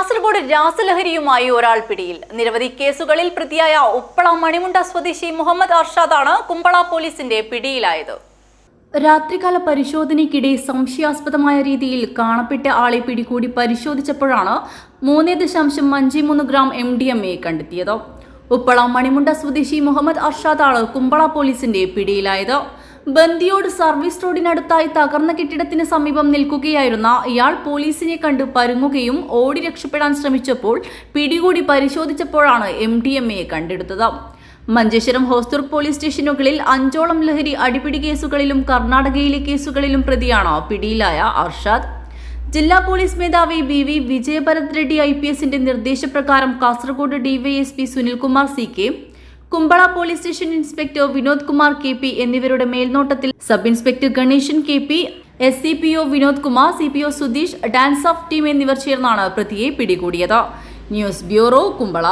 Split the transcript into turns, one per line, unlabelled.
കാസർഗോഡ് രാസലഹരിയുമായി ഒരാൾ പിടിയിൽ. നിരവധി കേസുകളിൽ പ്രതിയായ ഉപ്പള മണിമുണ്ട സ്വദേശി മുഹമ്മദ് അർഷാദാണ് കുമ്പള പോലീസിന്റെ പിടിയിലായത്. രാത്രികാല പരിശോധനയ്ക്കിടെ സംശയാസ്പദമായ രീതിയിൽ കാണപ്പെട്ട ആളെ പിടികൂടി പരിശോധിച്ചപ്പോഴാണ് മൂന്ന് ദശാംശം അഞ്ച് മൂന്ന് gram M D M A കണ്ടെത്തിയത്. ഉപ്പള മണിമുണ്ട സ്വദേശി മുഹമ്മദ് അർഷാദാണ് കുമ്പള പോലീസിന്റെ പിടിയിലായത്. ബന്ദിയോട് സർവീസ് റോഡിനടുത്തായി തകർന്ന കെട്ടിടത്തിന് സമീപം നിൽക്കുകയായിരുന്ന ഇയാൾ പോലീസിനെ കണ്ട് പരുങ്ങുകയും ഓടി രക്ഷപ്പെടാൻ ശ്രമിച്ചപ്പോൾ പിടികൂടി പരിശോധിച്ചപ്പോഴാണ് എം ഡി എം എ കണ്ടെടുത്തത്. മഞ്ചേശ്വരം ഹോസ്തൂർ പോലീസ് സ്റ്റേഷനുകളിൽ അഞ്ചോളം ലഹരി അടിപിടി കേസുകളിലും കർണാടകയിലെ കേസുകളിലും പ്രതിയാണ് പിടിയിലായ അർഷാദ്. ജില്ലാ പോലീസ് മേധാവി B V Vijayabharat Reddy I P എസിന്റെ നിർദ്ദേശപ്രകാരം Kasaragod DYSP Sunilkumar C K Kumbla police station inspector Vinod Kumar K P എന്നിവരുടെ മേൽനോട്ടത്തിൽ sub inspector Ganesan K P S C P O Vinod Kumar C P O Sudheesh DANSAF team എന്നിവർ ചേർന്നാണ് പ്രതിയെ പിടികൂടിയത്. News bureau Kumbla.